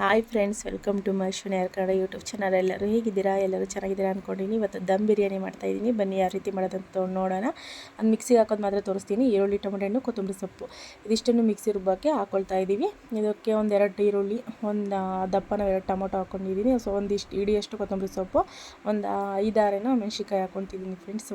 Hi friends welcome to my ಶುನಿಯರ್ Kannada YouTube channel ಎಲ್ಲರೂ ಹೇಗಿದ್ದೀರಾ? ಎಲ್ಲರೂ ಚೆನ್ನಾಗಿದ್ದೀರಾ ಅಂದ್ಕೊಂಡಿನಿ ಇವತ್ತು ದಮ್ ಬಿರಿಯಾನಿ ಮಾಡ್ತಾಯಿದ್ದೀನಿ ಬನ್ನಿ ಯಾವ ರೀತಿ ಮಾಡೋದಂತ ನೋಡೋಣ. ಅದು ಮಿಕ್ಸಿಗೆ ಹಾಕೋದು ಮಾತ್ರ ತೋರಿಸ್ತೀನಿ. ಈರುಳ್ಳಿ, ಟೊಮೆಟೊ ಹಣ್ಣು, ಕೊತ್ತಂಬರಿ ಸೊಪ್ಪು. ಇದಿಷ್ಟನ್ನು ಮಿಕ್ಸಿ ರುಬ್ಬಕ್ಕೆ ಹಾಕೊಳ್ತಾ ಇದ್ದೀವಿ. ಇದಕ್ಕೆ ಒಂದೆರಡು ಈರುಳ್ಳಿ, ಒಂದು ದಪ್ಪನ ಎರಡು ಟೊಮೊಟೊ ಹಾಕ್ಕೊಂಡಿದ್ದೀನಿ ಸೊ, ಒಂದಿಷ್ಟು ಇಡಿಯಷ್ಟು ಕೊತ್ತಂಬರಿ ಸೊಪ್ಪು, ಒಂದು ಐದಾರೇನೋ ಮೆಣಸಿಕಾಯಿ ಹಾಕ್ಕೊತಿದ್ದೀನಿ ಫ್ರೆಂಡ್ಸ್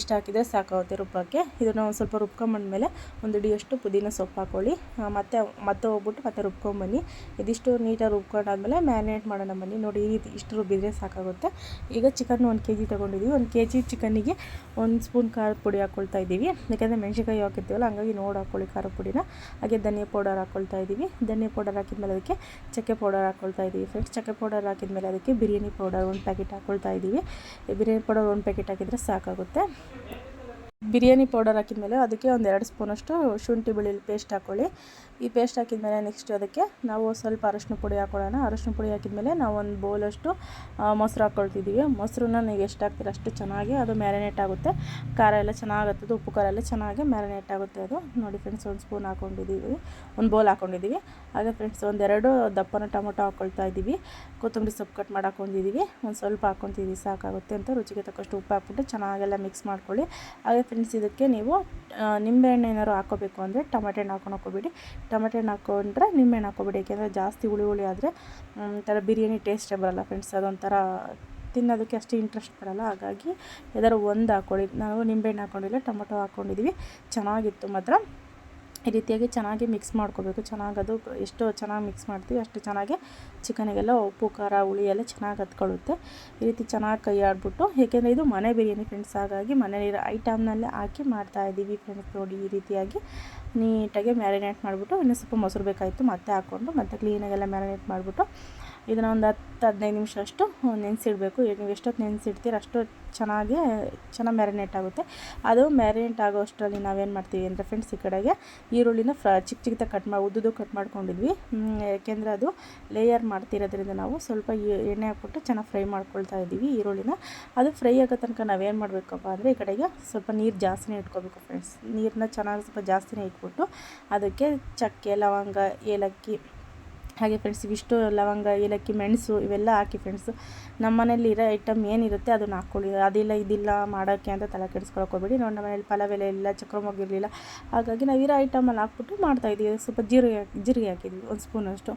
ಇಷ್ಟು ಹಾಕಿದರೆ ಸಾಕಾಗುತ್ತೆ ರುಬ್ಬಕ್ಕೆ ಇದನ್ನು ಒಂದು ಸ್ವಲ್ಪ ರುಬ್ಕೊಂಬಂದ್ಮೇಲೆ ಒಂದು ಇಡಿಯಷ್ಟು ಪುದೀನ ಸೊಪ್ಪು ಹಾಕೊಳ್ಳಿ. ಮತ್ತೆ ಮತ್ತೆ ಹೋಗ್ಬಿಟ್ಟು ಮತ್ತೆ ರುಬ್ಕೊಂಬನ್ನಿ. ಇದಿಷ್ಟು ನೀಟಾಗಿ ರುಬ್ಕೊಂಡಾದ್ಮೇಲೆ ಮ್ಯಾರಿನೇಟ್ ಮಾಡೋಣ ಬನ್ನಿ. ನೋಡಿ, ಈ ರೀತಿ ಇಷ್ಟು ರುಬ್ಬಿದ್ರೆ ಸಾಕಾಗುತ್ತೆ. ಈಗ ಚಿಕನ್ ಒಂದು ಕೆ ಜಿ ತೊಗೊಂಡಿದ್ದೀವಿ ಒಂದು ಕೆ ಜಿ ಚಿಕನ್ನಿಗೆ ಒಂದು ಸ್ಪೂನ್ ಖಾರದ ಪುಡಿ ಹಾಕ್ಕೊಳ್ತಾ ಇದ್ದೀವಿ. ಯಾಕೆಂದರೆ ಮೆಣಸಿನ್ಕಾಯಿ ಹಾಕಿರ್ತೀವಲ್ಲ, ಹಂಗಾಗಿ ನೋಡಿ ಹಾಕ್ಕೊಳ್ಳಿ ಖಾರದ ಪುಡಿನ. ಹಾಗೆ ಧನಿಯಾ ಪೌಡರ್ ಹಾಕ್ಕೊಳ್ತಾ ಇದ್ದೀವಿ. ಧನಿಯಾ ಪೌಡರ್ ಹಾಕಿದ್ಮೇಲೆ ಅದಕ್ಕೆ ಚಕ್ಕೆ ಪೌಡರ್ ಹಾಕ್ಕೊಳ್ತಾ ಇದ್ದೀವಿ ಫ್ರೆಂಡ್ಸ್ ಚಕ್ಕೆ ಪೌಡರ್ ಹಾಕಿದ್ಮೇಲೆ ಅದಕ್ಕೆ ಬಿರಿಯಾನಿ ಪೌಡರ್ ಒಂದು ಪ್ಯಾಕೆಟ್ ಹಾಕ್ಕೊಳ್ತಾ ಇದ್ದೀವಿ. ಬಿರಿಯಾನಿ ಪೌಡರ್ ಒಂದು ಪ್ಯಾಕೆಟ್ ಹಾಕಿದರೆ ಸಾಕಾಗುತ್ತೆ. ಬಿರಿಯಾನಿ ಪೌಡರ್ ಹಾಕಿದ್ಮೇಲೆ ಅದಕ್ಕೆ ಒಂದು ಎರಡು ಸ್ಪೂನಷ್ಟು ಶುಂಠಿ ಬೆಳ್ಳುಳ್ಳಿ ಪೇಸ್ಟ್ ಹಾಕ್ಕೊಳ್ಳಿ ಈ ಪೇಸ್ಟ್ ಹಾಕಿದ್ಮೇಲೆ ನೆಕ್ಸ್ಟ್ ಅದಕ್ಕೆ ನಾವು ಸ್ವಲ್ಪ ಅರಶಿನ ಪುಡಿ ಹಾಕೊಳ್ಳೋಣ. ಅರಶಿನ ಪುಡಿ ಹಾಕಿದ್ಮೇಲೆ ನಾವು ಒಂದು ಬೌಲಷ್ಟು ಮೊಸರು ಹಾಕ್ಕೊಳ್ತಿದ್ದೀವಿ ಮೊಸರನ್ನ ನೀವು ಎಷ್ಟು ಹಾಕ್ತೀರ ಅಷ್ಟು ಚೆನ್ನಾಗಿ ಅದು ಮ್ಯಾರಿನೇಟ್ ಆಗುತ್ತೆ. ಖಾರ ಎಲ್ಲ ಚೆನ್ನಾಗುತ್ತೆ ಉಪ್ಪು ಖಾರ ಎಲ್ಲ ಚೆನ್ನಾಗಿ ಮ್ಯಾರಿನೇಟ್ ಆಗುತ್ತೆ ಅದು. ನೋಡಿ ಫ್ರೆಂಡ್ಸ್ ಒಂದು ಸ್ಪೂನ್ ಹಾಕ್ಕೊಂಡಿದ್ದೀವಿ ಒಂದು ಬೌಲ್ ಹಾಕ್ಕೊಂಡಿದ್ದೀವಿ ಹಾಗೆ ಫ್ರೆಂಡ್ಸ್ ಒಂದೆರಡು ದಪ್ಪನ ಟೊಮೊಟೊ ಹಾಕ್ಕೊಳ್ತಾ ಇದ್ದೀವಿ. ಕೊತ್ತಂಬರಿ ಸೊಪ್ಪು ಕಟ್ ಮಾಡಿ ಹಾಕ್ಕೊಂಡಿದ್ದೀವಿ ಒಂದು ಸ್ವಲ್ಪ ಹಾಕ್ಕೊತಿದ್ದೀವಿ ಸಾಕಾಗುತ್ತೆ ಅಂತ ರುಚಿಗೆ ತಕ್ಕಷ್ಟು ಉಪ್ಪು ಹಾಕ್ಬಿಟ್ಟು ಚೆನ್ನಾಗೆಲ್ಲ ಮಿಕ್ಸ್ ಮಾಡ್ಕೊಳ್ಳಿ. ಹಾಗೆ ಫ್ರೆಂಡ್ಸ್ ಇದಕ್ಕೆ ನೀವು ನಿಂಬೆಹಣ್ಣು ಏನಾದ್ರು ಹಾಕೋಬೇಕು ಅಂದರೆ ಟೊಮೆಟೊ ಹಣ್ಣು ಹಾಕೊಂಡು ಹಾಕೋಬೇಡಿ ಟೊಮೆಟೊ ಹಣ್ಣು ಹಾಕ್ಕೊಂಡ್ರೆ ನಿಂಬೆಹಣ್ಣು ಹಾಕೋಬೇಡಿ ಯಾಕೆಂದರೆ ಜಾಸ್ತಿ ಹುಳಿ ಹುಳಿ ಆದರೆ ಒಂಥರ ಬಿರಿಯಾನಿ ಟೇಸ್ಟೇ ಬರಲ್ಲ ಫ್ರೆಂಡ್ಸ್ ಅದೊಂಥರ ತಿನ್ನೋದಕ್ಕೆ ಅಷ್ಟು ಇಂಟ್ರೆಸ್ಟ್ ಬರೋಲ್ಲ. ಹಾಗಾಗಿ, ಯಾವ್ದಾದ್ರು ಒಂದು ಹಾಕ್ಕೊಳ್ಳಿ ನಾವು ನಿಂಬೆಹಣ್ಣು ಹಾಕೊಂಡಿಲ್ಲ, ಟೊಮೊಟೊ ಹಾಕ್ಕೊಂಡಿದ್ದೀವಿ ಚೆನ್ನಾಗಿತ್ತು ಮಾತ್ರ. ಈ ರೀತಿಯಾಗಿ ಚೆನ್ನಾಗಿ ಮಿಕ್ಸ್ ಮಾಡ್ಕೋಬೇಕು. ಚೆನ್ನಾಗಿ ಅದು ಎಷ್ಟು ಚೆನ್ನಾಗಿ ಮಿಕ್ಸ್ ಮಾಡ್ತೀವಿ, ಅಷ್ಟು ಚೆನ್ನಾಗಿ ಚಿಕನಿಗೆಲ್ಲ ಉಪ್ಪು, ಖಾರ, ಹುಳಿ ಎಲ್ಲ ಚೆನ್ನಾಗಿ ಹತ್ಕೊಳ್ಳುತ್ತೆ. ಈ ರೀತಿ ಚೆನ್ನಾಗಿ ಕೈ ಆಡ್ಬಿಟ್ಟು, ಏಕೆಂದರೆ ಇದು ಮನೆ ಬಿರಿಯಾನಿ ಫ್ರೆಂಡ್ಸ್ ಹಾಗಾಗಿ ಮನೇಲಿರೋ ಐಟಮ್ನಲ್ಲೇ ಹಾಕಿ ಮಾಡ್ತಾಯಿದ್ದೀವಿ ಫ್ರೆಂಡ್ಸ್ ನೋಡಿ ಈ ರೀತಿಯಾಗಿ. ನೀಟಾಗಿ ಮ್ಯಾರಿನೇಟ್ ಮಾಡಿಬಿಟ್ಟು, ಇನ್ನೂ ಸ್ವಲ್ಪ ಮೊಸರು ಬೇಕಾಯಿತು, ಮತ್ತೆ ಹಾಕ್ಕೊಂಡು ಮತ್ತೆ ಕ್ಲೀನಾಗೆಲ್ಲ ಮ್ಯಾರಿನೇಟ್ ಮಾಡಿಬಿಟ್ಟು ಇದನ್ನು ಒಂದು ಹತ್ತು, ಹದಿನೈದು ನಿಮಿಷ ಅಷ್ಟು ನೆನೆಸಿಡಬೇಕು ನೀವು ಎಷ್ಟೊತ್ತು ನೆನೆಸಿಡ್ತೀರ ಅಷ್ಟು ಚೆನ್ನಾಗಿ ಚೆನ್ನಾಗಿ ಮ್ಯಾರಿನೇಟ್ ಆಗುತ್ತೆ. ಅದು ಮ್ಯಾರಿನೇಟ್ ಆಗೋ ಅಷ್ಟರಲ್ಲಿ ನಾವೇನು ಮಾಡ್ತೀವಿ ಅಂದರೆ ಫ್ರೆಂಡ್ಸ್ ಈ ಕಡೆಗೆ ಈರುಳ್ಳಿನ ಫ್ರ ಚಿಕ್ಕ ಚಿಕ್ಕದಾಗಿ ಕಟ್ ಮಾಡಿ ಉದ್ದುದು ಕಟ್ ಮಾಡ್ಕೊಂಡಿದ್ವಿ. ಯಾಕೆಂದರೆ ಅದು ಲೇಯರ್ ಮಾಡ್ತಿರೋದ್ರಿಂದ ನಾವು ಸ್ವಲ್ಪ ಎಣ್ಣೆ ಹಾಕ್ಬಿಟ್ಟು ಚೆನ್ನಾಗಿ ಫ್ರೈ ಮಾಡ್ಕೊಳ್ತಾ ಇದ್ದೀವಿ ಈರುಳ್ಳಿನ. ಅದು ಫ್ರೈ ಆಗೋ ತನಕ ನಾವೇನು ಮಾಡಬೇಕಪ್ಪ ಅಂದರೆ ಈ ಕಡೆಗೆ ಸ್ವಲ್ಪ ನೀರು ಜಾಸ್ತಿನೇ ಇಟ್ಕೋಬೇಕು ಫ್ರೆಂಡ್ಸ್ ನೀರನ್ನ ಚೆನ್ನಾಗಿ ಸ್ವಲ್ಪ ಜಾಸ್ತಿನೇ ಇಟ್ಬಿಟ್ಟು ಅದಕ್ಕೆ ಚಕ್ಕೆ, ಲವಂಗ, ಏಲಕ್ಕಿ ಹಾಗೆ ಫ್ರೆಂಡ್ಸ್ ಇವಿಷ್ಟು ಲವಂಗ, ಏಲಕ್ಕಿ, ಮೆಣಸು ಇವೆಲ್ಲ ಹಾಕಿ ಫ್ರೆಂಡ್ಸು ನಮ್ಮ ಮನೇಲಿ ಇರೋ ಐಟಮ್ ಏನಿರುತ್ತೆ ಅದನ್ನು ಹಾಕ್ಕೊಳ್ಳಿ. ಅದಿಲ್ಲ, ಇದಿಲ್ಲ ಮಾಡೋಕ್ಕೆ ಅಂತ ತಲೆ ಕೆಡಿಸ್ಕೊಳಕ್ಕೆ ಹೋಗ್ಬೇಡಿ. ನೋಡಿ ನಮ್ಮ ಮನೇಲಿ ಪಲಾವ್ ಎಲೆ ಇಲ್ಲ ಚಕ್ರಮೊಗಿರಲಿಲ್ಲ ಹಾಗಾಗಿ ನಾವು ಇರೋ ಐಟಮಲ್ಲಿ ಹಾಕ್ಬಿಟ್ಟು ಮಾಡ್ತಾಯಿದ್ದೀವಿ ಸ್ವಲ್ಪ ಜೀರಿಗೆ ಜೀರಿಗೆ ಹಾಕಿದ್ವಿ, ಒಂದು ಸ್ಪೂನ್ ಅಷ್ಟು.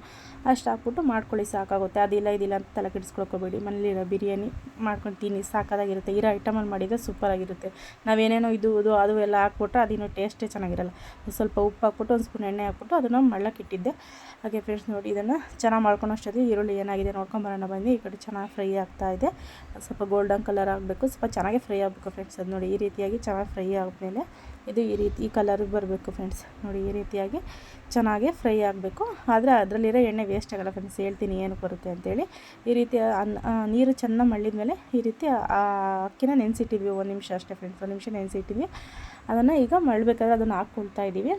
ಅಷ್ಟು ಹಾಕ್ಬಿಟ್ಟು ಮಾಡ್ಕೊಳ್ಳಿ, ಸಾಕಾಗುತ್ತೆ. ಅದಿಲ್ಲ, ಇದಿಲ್ಲ ಅಂತ ತಲೆ ಕೆಡಿಸ್ಕೊಳಕ್ಕೆ ಹೋಗ್ಬೇಡಿ. ಮನೇಲಿರೋ ಬಿರಿಯಾನಿ ಮಾಡ್ಕೊಂಡು ತಿನ್ನಿ ಸಾಕಾಗಿರುತ್ತೆ ಇರೋ ಐಟಮಲ್ಲಿ ಮಾಡಿದರೆ ಸೂಪರಾಗಿರುತ್ತೆ. ನಾವೇನೇನೋ ಇದು ಇದು, ಅದು ಎಲ್ಲ ಹಾಕ್ಬಿಟ್ರೆ ಅದಿನ್ನೂ ಟೇಸ್ಟೇ ಚೆನ್ನಾಗಿರಲ್ಲ. ಸ್ವಲ್ಪ ಉಪ್ಪು ಹಾಕ್ಬಿಟ್ಟು, ಒಂದು ಸ್ಪೂನ್ ಎಣ್ಣೆ ಹಾಕ್ಬಿಟ್ಟು ಅದನ್ನು ಮಳ್ಳಕ್ಕೆ ಇಟ್ಟಿದ್ದೆ. ಹಾಗೆ ಫ್ರೆಂಡ್ಸ್ ನೋಡಿ ಇದನ್ನು ಚೆನ್ನಾಗಿ ಮಾಡ್ಕೊಳೋಷ್ಟೊತ್ತಿಗೆ ಈರುಳ್ಳಿ ಏನಾಗಿದೆ ನೋಡ್ಕೊಂಬರೋಣ ಬಂದು ಈ ಕಡೆ ಚೆನ್ನಾಗಿ ಫ್ರೈ ಆಗ್ತಾ ಇದೆ. ಸ್ವಲ್ಪ ಗೋಲ್ಡನ್ ಕಲರ್ ಆಗಬೇಕು. ಸ್ವಲ್ಪ ಚೆನ್ನಾಗಿ ಫ್ರೈ ಆಗಬೇಕು ಫ್ರೆಂಡ್ಸ್. ಅದು ನೋಡಿ ಈ ರೀತಿಯಾಗಿ ಚೆನ್ನಾಗಿ ಫ್ರೈ ಆದಮೇಲೆ ಇದು ಈ ರೀತಿ ಈ ಕಲರ್ ಬರಬೇಕು ಫ್ರೆಂಡ್ಸ್. ನೋಡಿ ಈ ರೀತಿಯಾಗಿ ಚೆನ್ನಾಗಿ ಫ್ರೈ ಆಗಬೇಕು. ಆದರೆ ಅದರಲ್ಲಿರೋ ಎಣ್ಣೆ ವೇಸ್ಟ್ ಆಗೋಲ್ಲ ಫ್ರೆಂಡ್ಸ್. ಹೇಳ್ತೀನಿ ಏನು ಬರುತ್ತೆ ಅಂತೇಳಿ. ಈ ರೀತಿ ನೀರು ಚೆನ್ನಾಗಿ ಮಳ್ಳಿದ ಮೇಲೆ ಈ ರೀತಿ ಅಕ್ಕಿನ ನೆನೆಸಿಟ್ಟಿದ್ವಿ. ಒಂದು ನಿಮಿಷ ಅಷ್ಟೇ ಫ್ರೆಂಡ್ಸ್. ಒಂದು ನಿಮಿಷ ನೆನೆಸಿಟ್ಟಿದ್ವಿ. ಅದನ್ನು ಈಗ ಮಳ್ಬೇಕಾದ್ರೆ ಅದನ್ನು ಹಾಕ್ಕೊಳ್ತಾ ಇದ್ದೀವಿ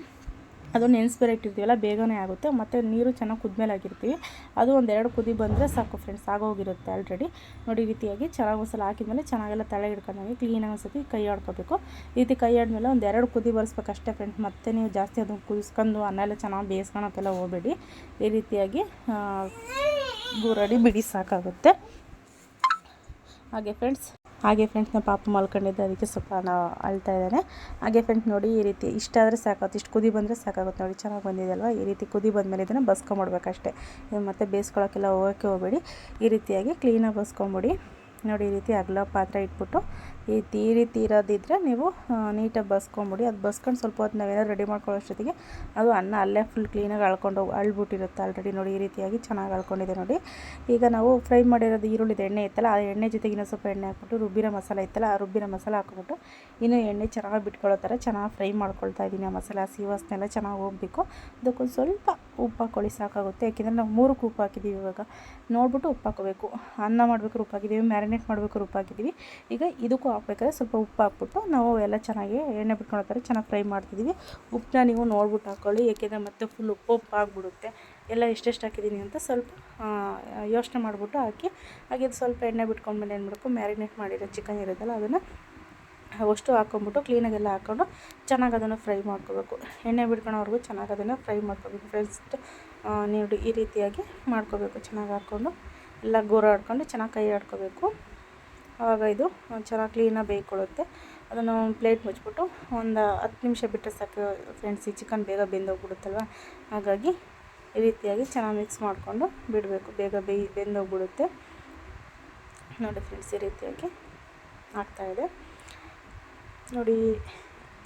ಅದು ನೆನೆಸ್ಬೇರೆ ಇಟ್ಟಿರ್ತೀವಲ್ಲ ಬೇಗನೆ ಆಗುತ್ತೆ. ಮತ್ತು ನೀರು ಚೆನ್ನಾಗಿ ಕುದ್ಮೇಲೆ ಹಾಕಿರ್ತೀವಿ ಅದು ಒಂದೆರಡು ಕುದಿ ಬಂದರೆ ಸಾಕು ಫ್ರೆಂಡ್ಸ್ ಆಗೋಗಿರುತ್ತೆ ಆಲ್ರೆಡಿ ನೋಡಿ ರೀತಿಯಾಗಿ ಚೆನ್ನಾಗಿ ಒಂದ್ಸಲ ಹಾಕಿದ್ಮೇಲೆ ಚೆನ್ನಾಗೆಲ್ಲ ತಲೆ ಹಿಡ್ಕೊಂಡಾಗಿ ಕ್ಲೀನಾಗಿ ಒಂದ್ಸತಿ ಕೈ ಆಡ್ಕೋಬೇಕು. ಈ ರೀತಿ ಕೈ ಆಡ್ಮೇಲೆ ಒಂದು ಎರಡು ಕುದಿ ಬರೆಸ್ಬೇಕಷ್ಟೇ ಫ್ರೆಂಡ್ಸ್ ಮತ್ತೆ ನೀವು ಜಾಸ್ತಿ ಅದನ್ನು ಕುದಿಸ್ಕೊಂಡು ಅನ್ನ ಎಲ್ಲ ಚೆನ್ನಾಗಿ ಬೇಯಿಸ್ಕೊಳಕ್ಕೆಲ್ಲ ಹೋಗಬೇಡಿ. ಈ ರೀತಿಯಾಗಿ ಗುರಡಿ ಬಿಡಿ, ಸಾಕಾಗುತ್ತೆ. ಹಾಗೆ ಫ್ರೆಂಡ್ಸ್ ಹಾಗೆ ಫ್ರೆಂಡ್ಸ್ ನಮ್ಮ ಪಾಪ ಮಲ್ಕೊಂಡಿದ್ದೆ, ಅದಕ್ಕೆ ಸ್ವಲ್ಪ ನಾವು ಅಳ್ತಾ ಇದ್ದಾನೆ. ಹಾಗೆ ಫ್ರೆಂಡ್ಸ್ ನೋಡಿ ಈ ರೀತಿ ಇಷ್ಟಾದರೆ ಸಾಕಾಗುತ್ತೆ, ಇಷ್ಟು ಕುದಿ ಬಂದರೆ ಸಾಕಾಗುತ್ತೆ ನೋಡಿ, ಚೆನ್ನಾಗಿ ಬಂದಿದೆ ಅಲ್ವಾ? ಈ ರೀತಿ ಕುದಿ ಬಂದಮೇಲೆ ಇದನ್ನು ಬಸ್ಕೊಂಬಿಡ್ಬೇಕಷ್ಟೇ ಮತ್ತೆ ಬೇಯಿಸ್ಕೊಳಕ್ಕೆಲ್ಲ ಹೋಗೋಕ್ಕೆ ಹೋಗಬೇಡಿ. ಈ ರೀತಿಯಾಗಿ ಕ್ಲೀನಾಗಿ ಬಸ್ಕೊಂಬಿಡಿ ನೋಡಿ ಈ ರೀತಿ ಅಗಲ ಪಾತ್ರೆ ಇಟ್ಬಿಟ್ಟು ಈ ತೀರಿ ರೀತಿ ಇರೋದಿದ್ರೆ ನೀವು ನೀಟಾಗಿ ಬಸ್ಕೊಂಬಿಡಿ. ಅದು ಬಸ್ಕೊಂಡು ಸ್ವಲ್ಪ ಹೊತ್ತು ನಾವೇನೋ ರೆಡಿ ಮಾಡ್ಕೊಳ್ಳೋಷ್ಟೊತ್ತಿಗೆ ಅದು ಅನ್ನ ಅಲ್ಲೇ ಫುಲ್ ಕ್ಲೀನಾಗಿ ಅಳ್ಕೊಂಡು ಅಳ್ಬಿಟ್ಟಿರುತ್ತೆ ಆಲ್ರೆಡಿ ನೋಡಿ, ಈ ರೀತಿಯಾಗಿ ಚೆನ್ನಾಗಿ ಅಳ್ಕೊಂಡಿದೆ ನೋಡಿ. ಈಗ ನಾವು ಫ್ರೈ ಮಾಡಿರೋದು ಈರುಳ್ಳಿದ ಎಣ್ಣೆ ಇತ್ತಲ್ಲ, ಆ ಎಣ್ಣೆ ಜೊತೆಗೆ ಇನ್ನೂ ಸ್ವಲ್ಪ ಎಣ್ಣೆ ಹಾಕ್ಬಿಟ್ಟು ರುಬ್ಬಿನ ಮಸಾಲ ಇತ್ತಲ್ಲ, ಆ ರುಬ್ಬಿನ ಮಸಾಲ ಹಾಕ್ಬಿಟ್ಟು ಇನ್ನೂ ಎಣ್ಣೆ ಚೆನ್ನಾಗಿ ಬಿಟ್ಕೊಳ್ಳೋ ಥರ ಚೆನ್ನಾಗಿ ಫ್ರೈ ಮಾಡ್ಕೊಳ್ತಾ ಇದ್ದೀನಿ ಆ ಮಸಾಲ ಹಸಿ ಚೆನ್ನಾಗಿ ಹೋಗಬೇಕು. ಅದಕ್ಕೊಂದು ಸ್ವಲ್ಪ ಉಪ್ಪು ಹಾಕೊಳ್ಳಿ ಸಾಕಾಗುತ್ತೆ. ಯಾಕೆಂದರೆ ನಾವು ಮೂರಕ್ಕೆ ಉಪ್ಪು ಹಾಕಿದ್ದೀವಿ ಇವಾಗ. ನೋಡ್ಬಿಟ್ಟು ಉಪ್ಪು ಹಾಕೋಬೇಕು. ಅನ್ನ ಮಾಡಬೇಕು ಉಪ್ಪು ಹಾಕಿದ್ದೀವಿ ಮ್ಯಾರಿನೇಟ್ ಮಾಡಬೇಕು ಉಪ್ಪು ಹಾಕಿದ್ದೀವಿ ಈಗ ಇದಕ್ಕೂ ಹಾಕ್ಬೇಕಾದ್ರೆ ಸ್ವಲ್ಪ ಉಪ್ಪು ಹಾಕ್ಬಿಟ್ಟು ನಾವು ಎಲ್ಲ ಚೆನ್ನಾಗಿ ಎಣ್ಣೆ ಬಿಟ್ಕೊಳ್ತಾರೆ ಚೆನ್ನಾಗಿ ಫ್ರೈ ಮಾಡ್ತಿದ್ದೀವಿ ಉಪ್ಪನ್ನ ನೀವು ನೋಡ್ಬಿಟ್ಟು ಹಾಕ್ಕೊಳ್ಳಿ ಏಕೆಂದರೆ ಮತ್ತೆ ಫುಲ್ ಉಪ್ಪು ಉಪ್ಪು ಆಗಿಬಿಡುತ್ತೆ. ಎಲ್ಲ ಎಷ್ಟೆಷ್ಟು ಹಾಕಿದ್ದೀನಿ ಅಂತ ಸ್ವಲ್ಪ ಯೋಚನೆ ಮಾಡಿಬಿಟ್ಟು ಹಾಕಿ. ಹಾಗೆ ಸ್ವಲ್ಪ ಎಣ್ಣೆ ಬಿಟ್ಕೊಂಡ್ಮೇಲೆ ಏನು ಮಾಡಬೇಕು ಮ್ಯಾರಿನೇಟ್ ಮಾಡಿರೋ ಚಿಕನ್ ಇರೋದಲ್ಲ ಅದನ್ನು ಅಷ್ಟು ಹಾಕ್ಕೊಂಬಿಟ್ಟು ಕ್ಲೀನಾಗೆಲ್ಲ ಹಾಕೊಂಡು ಚೆನ್ನಾಗಿ ಅದನ್ನು ಫ್ರೈ ಮಾಡ್ಕೋಬೇಕು. ಎಣ್ಣೆ ಬಿಡ್ಕೊಳೋವರೆಗೂ ಚೆನ್ನಾಗಿ ಅದನ್ನು ಫ್ರೈ ಮಾಡ್ಕೋಬೇಕು. ಫ್ರೆಂಡ್ಸ್ ನೀವು ಈ ರೀತಿಯಾಗಿ ಮಾಡ್ಕೋಬೇಕು. ಚೆನ್ನಾಗಿ ಹಾಕ್ಕೊಂಡು ಎಲ್ಲ ಗೋರಾಡ್ಕೊಂಡು ಚೆನ್ನಾಗಿ ಕೈ ಆಡ್ಕೋಬೇಕು. ಆವಾಗ ಇದು ಚೆನ್ನಾಗಿ ಕ್ಲೀನಾಗಿ ಬೇಯ್ಕೊಳ್ಳುತ್ತೆ. ಅದನ್ನು ಪ್ಲೇಟ್ ಮುಚ್ಚಿಬಿಟ್ಟು ಒಂದು ಹತ್ತು ನಿಮಿಷ ಬಿಟ್ಟರೆ ಸಾಕು ಫ್ರೆಂಡ್ಸ್, ಈ ಚಿಕನ್ ಬೇಗ ಬೆಂದೋಗ್ಬಿಡುತ್ತಲ್ವ? ಹಾಗಾಗಿ ಈ ರೀತಿಯಾಗಿ ಚೆನ್ನಾಗಿ ಮಿಕ್ಸ್ ಮಾಡಿಕೊಂಡು ಬಿಡಬೇಕು. ಬೇಗ ಬೇಯ್, ಬೆಂದೋಗ್ಬಿಡುತ್ತೆ. ನೋಡಿ ಫ್ರೆಂಡ್ಸ್, ಈ ರೀತಿಯಾಗಿ ಆಗ್ತಾಯಿದೆ ನೋಡಿ,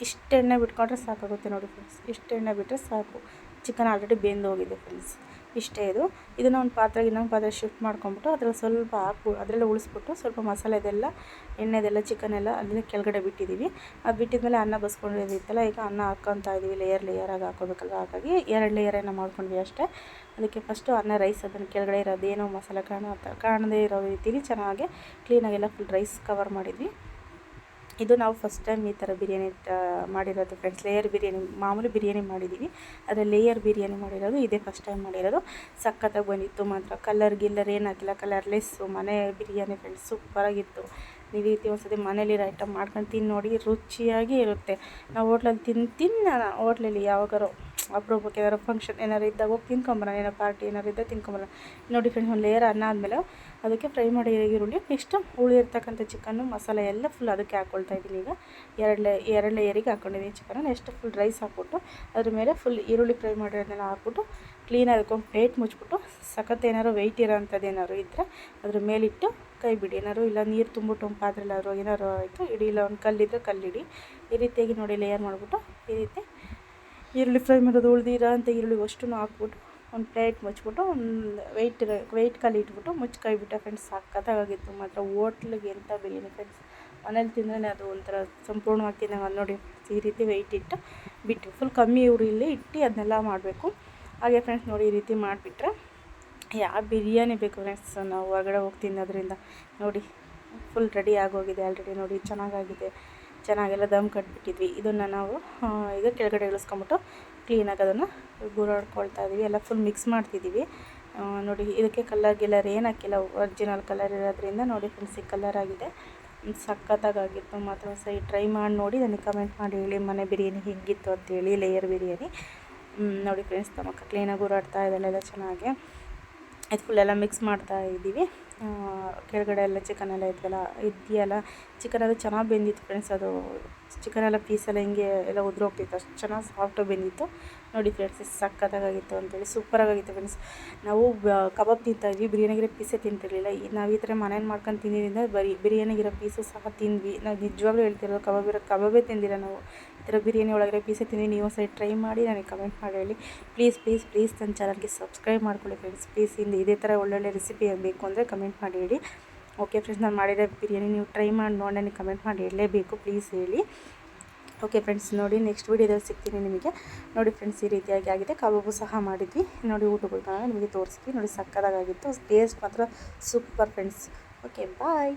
ಇಷ್ಟು ಎಣ್ಣೆ ಬಿಟ್ಕೊಂಡ್ರೆ ಸಾಕಾಗುತ್ತೆ ನೋಡಿ ಫ್ರೆಂಡ್ಸ್ ಇಷ್ಟು ಎಣ್ಣೆ ಬಿಟ್ಟರೆ ಸಾಕು. ಚಿಕನ್ ಆಲ್ರೆಡಿ ಬೆಂದೋಗಿದೆ ಫ್ರೆಂಡ್ಸ್ ಇಷ್ಟೇ ಇದು. ಇದನ್ನು ಒಂದು ಪಾತ್ರೆಗೆ ಇನ್ನೊಂದು ಪಾತ್ರೆ ಶಿಫ್ಟ್ ಮಾಡ್ಕೊಂಬಿಟ್ಟು ಅದರಲ್ಲಿ ಸ್ವಲ್ಪ ಹಾಕ್ಬು, ಅದರಲ್ಲೇ ಉಳಿಸ್ಬಿಟ್ಟು ಸ್ವಲ್ಪ ಮಸಾಲೆದೆಲ್ಲ ಎಣ್ಣೆದೆಲ್ಲ ಚಿಕನ್ ಎಲ್ಲ ಅಲ್ಲಿಂದ ಕೆಳಗಡೆ ಬಿಟ್ಟಿದ್ದೀವಿ ಅದು ಬಿಟ್ಟಿದ್ಮೇಲೆ ಅನ್ನ ಬಸ್ಕೊಂಡಿದ್ದಿತ್ತಲ್ಲ, ಈಗ ಅನ್ನ ಹಾಕ್ಕೊತಾ ಇದ್ದೀವಿ ಲೇಯರ್ ಲೇಯರಾಗಿ ಹಾಕೋಬೇಕಲ್ಲ ಹಾಗಾಗಿ ಎರಡು ಲೇಯರನ್ನು ಮಾಡ್ಕೊಂಡ್ವಿ ಅಷ್ಟೇ. ಅದಕ್ಕೆ ಫಸ್ಟು ಅನ್ನ ರೈಸ್ ಅದನ್ನು ಕೆಳಗಡೆ ಇರೋದೇನೋ ಮಸಾಲೆ ಕಾಣ, ಕಾಣದೇ ಇರೋ ರೀತಿಲಿ ಚೆನ್ನಾಗಿ ಕ್ಲೀನಾಗೆಲ್ಲ ಫುಲ್ ರೈಸ್ ಕವರ್ ಮಾಡಿದ್ವಿ. ಇದು ನಾವು ಫಸ್ಟ್ ಟೈಮ್ ಈ ಥರ ಬಿರಿಯಾನಿ ಮಾಡಿರೋದು ಫ್ರೆಂಡ್ಸ್ ಲೇಯರ್ ಬಿರಿಯಾನಿ, ಮಾಮೂಲಿ ಬಿರಿಯಾನಿ ಮಾಡಿದ್ದೀವಿ ಆದರೆ ಲೇಯರ್ ಬಿರಿಯಾನಿ ಮಾಡಿರೋದು, ಇದೇ ಫಸ್ಟ್ ಟೈಮ್ ಮಾಡಿರೋದು. ಸಖತ್ತಾಗಿ ಬಂದಿತ್ತು ಮಾತ್ರ. ಕಲರ್ ಗಿಲ್ಲರ್ ಏನು ಹಾಕಿಲ್ಲ ಕಲರ್ಲೆಸ್ಸು ಮನೆ ಬಿರಿಯಾನಿ ಫ್ರೆಂಡ್ಸ್ ಸೂಪರಾಗಿತ್ತು ಈ ರೀತಿ ಒಂದ್ಸತಿ ಮನೇಲಿರೋ ಐಟಮ್ ಮಾಡ್ಕೊಂಡು ತಿಂದು ನೋಡಿ, ರುಚಿಯಾಗಿ ಇರುತ್ತೆ. ನಾವು ಹೋಟ್ಲಲ್ಲಿ ತಿನ್ ತಿನ್ನ ಹೋಟ್ಲಲ್ಲಿ ಯಾವಾಗಾರು ಅಪ್ರೂಪಕ್ಕೆ ಏನಾರು ಫಂಕ್ಷನ್ ಏನಾರು ಇದ್ದಾಗ ಹೋಗಿ ತಿನ್ಕೊಂಬರೋಣ, ಏನೋ ಪಾರ್ಟಿ ಏನಾರು ಇದ್ದಾಗ ತಿನ್ಕೊಂಬರೋಣ. ನೋಡಿ ಫ್ರೆಂಡ್ಸ್ ಒಂದು ಲೇಯರ್ ಅನ್ನ ಆದಮೇಲೆ ಅದಕ್ಕೆ ಫ್ರೈ ಮಾಡಿ ಈರುಳ್ಳಿ ನೆಕ್ಸ್ಟು ಉಳಿದಿರ್ತಕ್ಕಂಥ ಚಿಕನ್ನು ಮಸಾಲೆ ಎಲ್ಲ ಫುಲ್ ಅದಕ್ಕೆ ಹಾಕ್ಕೊಳ್ತಾ ಇದ್ದೀನಿ ಈಗ. ಎರಡು ಲೇ ಎರಡು ಲೇಯರಿಗೆ ಹಾಕ್ಕೊಂಡಿದ್ದೀನಿ ಚಿಕನ್ ನೆಕ್ಸ್ಟ್ ಫುಲ್ ರೈಸ್ ಹಾಕ್ಬಿಟ್ಟು, ಅದ್ರ ಮೇಲೆ ಫುಲ್ ಈರುಳ್ಳಿ ಫ್ರೈ ಮಾಡಿರೋದನ್ನೆಲ್ಲ ಹಾಕ್ಬಿಟ್ಟು ಕ್ಲೀನಾಗಿ ಅದಕ್ಕೊಂದು ಪ್ಲೇಟ್ ಮುಚ್ಚಿಬಿಟ್ಟು ಸಖತ್ ಏನಾದ್ರು ವೆಯ್ಟ್ ಇರೋಂಥದ್ದು ಏನಾದ್ರು ಇದ್ದರೆ ಅದ್ರ ಮೇಲಿಟ್ಟು ಕೈ ಬಿಡಿ. ಏನಾದ್ರು ಇಲ್ಲ, ನೀರು ತುಂಬಿಟ್ಟು ಒಂದು ಪಾತ್ರೆಲ್ಲಾದ್ರು ಏನಾದ್ರು ಆಯಿತು, ಇಡೀ. ಇಲ್ಲ, ಒಂದು ಕಲ್ಲಿದ್ದರೆ ಕಲ್ಲಿಡಿ. ಈ ರೀತಿಯಾಗಿ ನೋಡಿ ಲೇಯರ್ ಮಾಡಿಬಿಟ್ಟು ಈ ರೀತಿ ಈರುಳ್ಳಿ ಫ್ರೈ ಮಾಡೋದು ಉಳಿದಿರೋ ಅಂತ ಈರುಳ್ಳಿ ಅಷ್ಟು ಹಾಕ್ಬಿಟ್ಟು ಒಂದು ಪ್ಲೇಟ್ ಮುಚ್ಚಿಬಿಟ್ಟು ಒಂದು ವೆಯ್ಟ್ ವೆಯ್ಟ್ ಕಲ್ಲಿ ಇಟ್ಬಿಟ್ಟು ಮುಚ್ಚಿ ಕೈ ಬಿಟ್ಟ ಫ್ರೆಂಡ್ಸ್ ಸಖತ್ತಾಗಿತ್ತು ಮಾತ್ರ ಹೋಟ್ಲಿಗೆ ಎಂಥ ಬಿರಿಯಾನಿ ಫ್ರೆಂಡ್ಸ್ ಮನೇಲಿ ತಿಂದ್ರೆ ಅದು ಒಂಥರ ಸಂಪೂರ್ಣವಾಗಿ ತಿನ್ನಂಗೆ ನೋಡಿ. ಈ ರೀತಿ ವೆಯ್ಟ್ ಇಟ್ಟು ಬಿಟ್ಟು ಫುಲ್ ಕಮ್ಮಿ ಉರಿಲಿ ಇಟ್ಟು ಅದನ್ನೆಲ್ಲ ಮಾಡಬೇಕು. ಹಾಗೆ ಫ್ರೆಂಡ್ಸ್ ನೋಡಿ ಈ ರೀತಿ ಮಾಡಿಬಿಟ್ರೆ ಯಾವ ಬಿರಿಯಾನಿ ಬೇಕು ಫ್ರೆಂಡ್ಸ್ ನಾವು ಹೊರಗಡೆ ಹೋಗಿ ತಿನ್ನೋದ್ರಿಂದ ನೋಡಿ ಫುಲ್ ರೆಡಿ ಆಗೋಗಿದೆ ಆಲ್ರೆಡಿ ನೋಡಿ ಚೆನ್ನಾಗಾಗಿದೆ. ಚೆನ್ನಾಗೆಲ್ಲ ದಮ್ ಕಟ್ಬಿಟ್ಟಿದ್ವಿ. ಇದನ್ನು ನಾವು ಈಗ ಕೆಳಗಡೆ ಇಳಿಸ್ಕೊಂಬಿಟ್ಟು ಕ್ಲೀನಾಗಿ ಅದನ್ನು ಗುರಾಡ್ಕೊಳ್ತಾ ಇದ್ದೀವಿ ಎಲ್ಲ ಫುಲ್ ಮಿಕ್ಸ್ ಮಾಡ್ತಿದ್ದೀವಿ ನೋಡಿ, ಇದಕ್ಕೆ ಕಲರ್ ಗಿಲ್ಲರ್ ಏನು ಹಾಕಿಲ್ಲ. ಒರಿಜಿನಲ್ ಕಲರ್ ಇರೋದ್ರಿಂದ ನೋಡಿ ಫ್ರೆಂಡ್ಸ್ ಈ ಕಲರ್ ಆಗಿದೆ. ಸಖತ್ತಾಗಿತ್ತು ಮಾತ್ರ ಸರಿ ಟ್ರೈ ಮಾಡಿ ನೋಡಿ, ನನಗೆ ಕಮೆಂಟ್ ಮಾಡಿ ಹೇಳಿ, ಮನೆ ಬಿರಿಯಾನಿ ಹೇಗಿತ್ತು ಅಂತೇಳಿ ಲೇಯರ್ ಬಿರಿಯಾನಿ. ನೋಡಿ ಫ್ರೆಂಡ್ಸ್ ತಮ್ಮ ಕ್ಲೀನಾಗಿ ಊರಾಡ್ತಾ ಇದ್ದಾಳೆ ಎಲ್ಲ ಚೆನ್ನಾಗಿ. ಇದು ಫುಲ್ಲೆಲ್ಲ ಮಿಕ್ಸ್ ಮಾಡ್ತಾ ಇದ್ದೀವಿ. ಕೆಳಗಡೆ ಎಲ್ಲ ಚಿಕನ್ ಎಲ್ಲ ಇದ್ವಲ್ಲ, ಇದೆಯಲ್ಲ ಚಿಕನ್ ಅದು ಚೆನ್ನಾಗಿ ಬೆಂದಿತ್ತು ಫ್ರೆಂಡ್ಸ್ ಅದು ಚಿಕನ್ ಎಲ್ಲ ಪೀಸೆಲ್ಲ ಹಿಂಗೆ ಎಲ್ಲ ಉದುರೋಗ್ತಿತ್ತು, ಅಷ್ಟು ಚೆನ್ನಾಗಿ ಸಾಫ್ಟಾಗಿ ಬೆಂದಿತ್ತು. ನೋಡಿ ಫ್ರೆಂಡ್ಸ್ ಸಕ್ಕತ್ತಾಗಿತ್ತು ಅಂತೇಳಿ ಸೂಪರಾಗಿತ್ತು ಫ್ರೆಂಡ್ಸ್ ನಾವು ಕಬಾಬ್ ತಿಂತಾಯಿದ್ವಿ ಬಿರಿಯಾನಿಗಿರೋ ಪೀಸೇ ತಿಂತಿರಲಿಲ್ಲ. ನಾವು ಈ ಥರ ಮನೇಲಿ ಮಾಡ್ಕೊಂಡು ತಿಂದಿದ್ದರಿಂದ ಬರೀ ಬಿರಿಯಾನಿಗಿರೋ ಪೀಸು ಸಹ ತಿಂದ್ವಿ. ನಾವು ನಿಜವಾಗ್ಲೂ ಹೇಳ್ತಿರೋದು ಕಬಾಬ್ ಇರೋ ಕಬಾಬೇ ತಿಂದಿಲ್ಲ ನಾವು. ಈ ಥರ ಬಿರಿಯಾನಿ ಒಳಗಡೆ ಪೀಸೇ ತಿಂದು ನೀವು ಸರಿ ಟ್ರೈ ಮಾಡಿ, ನನಗೆ ಕಮೆಂಟ್ ಮಾಡಿ ಹೇಳಿ. ಪ್ಲೀಸ್ ಪ್ಲೀಸ್ ಪ್ಲೀಸ್ ನನ್ನ ಚಾನಲ್ಗೆ ಸಬ್ಸ್ಕ್ರೈಬ್ ಮಾಡ್ಕೊಳ್ಳಿ ಫ್ರೆಂಡ್ಸ್ ಪ್ಲೀಸ್ ಇಂದು ಇದೇ ಥರ ಒಳ್ಳೊಳ್ಳೆ ರೆಸಿಪಿ ಬೇಕು ಅಂದರೆ ಕಮೆಂಟ್ ಮಾಡಿ ಹೇಳಿ. ಓಕೆ ಫ್ರೆಂಡ್ಸ್ ನಾನು ಮಾಡಿದ ಬಿರಿಯಾನಿ ನೀವು ಟ್ರೈ ಮಾಡಿ, ನೋಡಿ, ನನಗೆ ಕಮೆಂಟ್ ಮಾಡಿ ಹೇಳಲೇಬೇಕು. ಪ್ಲೀಸ್ ಹೇಳಿ. ಓಕೆ ಫ್ರೆಂಡ್ಸ್ ನೋಡಿ ನೆಕ್ಸ್ಟ್ ವೀಡಿಯೋದಲ್ಲಿ ಸಿಗ್ತೀನಿ ನಿಮಗೆ. ನೋಡಿ ಫ್ರೆಂಡ್ಸ್ ಈ ರೀತಿಯಾಗಿ ಆಗಿದೆ. ಕಬಾಬು ಸಹ ಮಾಡಿದ್ವಿ. ನೋಡಿ, ಊಟಗಳು ನಿಮಗೆ ತೋರಿಸಿದ್ವಿ ನೋಡಿ ಸಕ್ಕದಾಗಿತ್ತು ಟೇಸ್ಟ್ ಮಾತ್ರ ಸೂಪರ್ ಫ್ರೆಂಡ್ಸ್ ಓಕೆ ಬಾಯ್